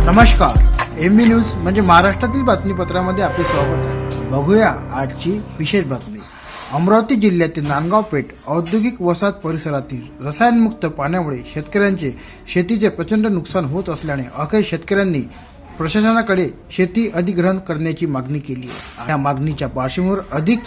नमस्कार. एम बी न्यूज म्हणजे महाराष्ट्रातील बातमीपत्रामध्ये आपले स्वागत आहे. बघूया आजची विशेष बातमी. अमरावती जिल्ह्यातील नांदगाव पेठ औद्योगिक वसाहत परिसरातील रसायनमुक्त पाण्यामुळे शेतकऱ्यांचे शेतीचे प्रचंड नुकसान होत असल्याने अखेर शेतकऱ्यांनी प्रशासनाकडे शेती अधिग्रहण करण्याची मागणी केली आहे. या मागणीच्या पार्श्वभूमीवर अधिक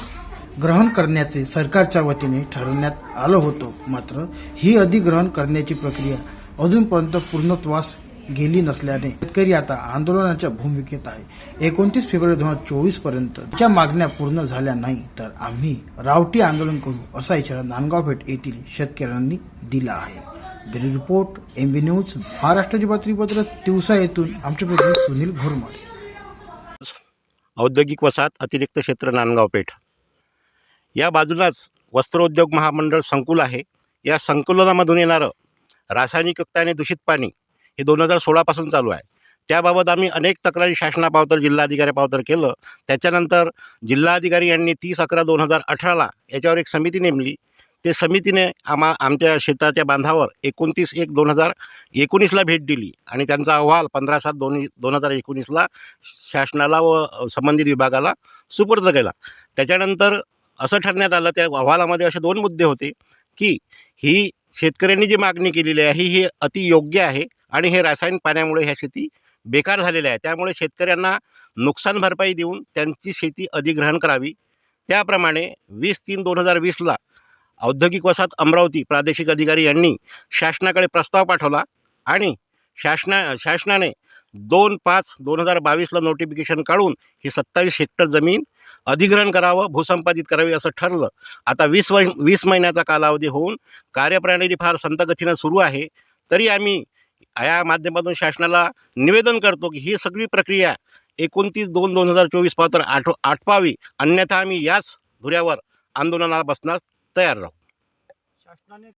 ग्रहण करण्याचे सरकारच्या वतीने ठरवण्यात आलं होतं. मात्र ही अधिग्रहण करण्याची प्रक्रिया अजूनपर्यंत पूर्णत्वास गेली नसल्याने शेतकरी आता आंदोलनाच्या भूमिकेत आहे. एकोणतीस फेब्रुवारी दोन हजार चोवीसपर्यंत ज्या मागण्या पूर्ण झाल्या नाही तर आम्ही रावटी आंदोलन करू असा इशारा नांदगाव पेठ येथील शेतकऱ्यांनी दिला आहे. ब्युरो रिपोर्ट एमबी न्यूज महाराष्ट्राची बातमीपत्र दिवसा येथून आमचे प्रतिनिधी सुनील घोरमाड औद्योगिक वसाहत अतिरिक्त क्षेत्र नांदगाव पेठ. या बाजूलाच वस्त्रोद्योग महामंडळ संकुल आहे. या संकुलनामधून येणारं रासायनिकयुक्त आणि दूषित पाणी हे दोन हजार सोळापासून चालू आहे. त्याबाबत आम्ही अनेक तक्रारी शासनापावतर जिल्हाधिकाऱ्यापावतर केलं. त्याच्यानंतर जिल्हाधिकारी यांनी तीस अकरा दोन हजार अठराला याच्यावर एक समिती नेमली. ते समितीने आम्हा आमच्या शेताच्या बांधावर एकोणतीस एक दोन हजार एकोणीसला भेट दिली आणि त्यांचा अहवाल पंधरा सात दोन दोन हजार एकोणीसला शासनाला व संबंधित विभागाला सुपूर्द केला. त्याच्यानंतर असं ठरण्यात आलं त्या अहवालामध्ये असे दोन मुद्दे होते की ही शेतकऱ्यांनी जी मागणी केलेली आहे ही अतियोग्य आहे. आणि हे रासायनिक पाण्यामुळे ह्या शेती बेकार झालेल्या आहे त्यामुळे शेतकऱ्यांना नुकसान भरपाई देऊन त्यांची शेती अधिग्रहण करावी. त्याप्रमाणे वीस तीन दोन हजार वीसला औद्योगिक वसाहत अमरावती प्रादेशिक अधिकारी यांनी शासनाकडे प्रस्ताव पाठवला आणि शासना शासनाने दोन पाच दोन हजार बावीसला नोटिफिकेशन काढून ही सत्तावीस हेक्टर जमीन अधिग्रहण करावं भूसंपादित करावी असं ठरलं. आता वीस व वीस महिन्याचा कालावधी होऊन कार्यप्रणाली फार संतगतीनं सुरू आहे. तरी आम्ही या माध्यमातून शासनाला निवेदन करतो की ही सगळी प्रक्रिया एकोणतीस दोन दोन हजार चोवीस पात्र आठ आठवावी. अन्यथा आम्ही याच धुऱ्यावर आंदोलनाला बसण्यास तयार राहू. शासनाने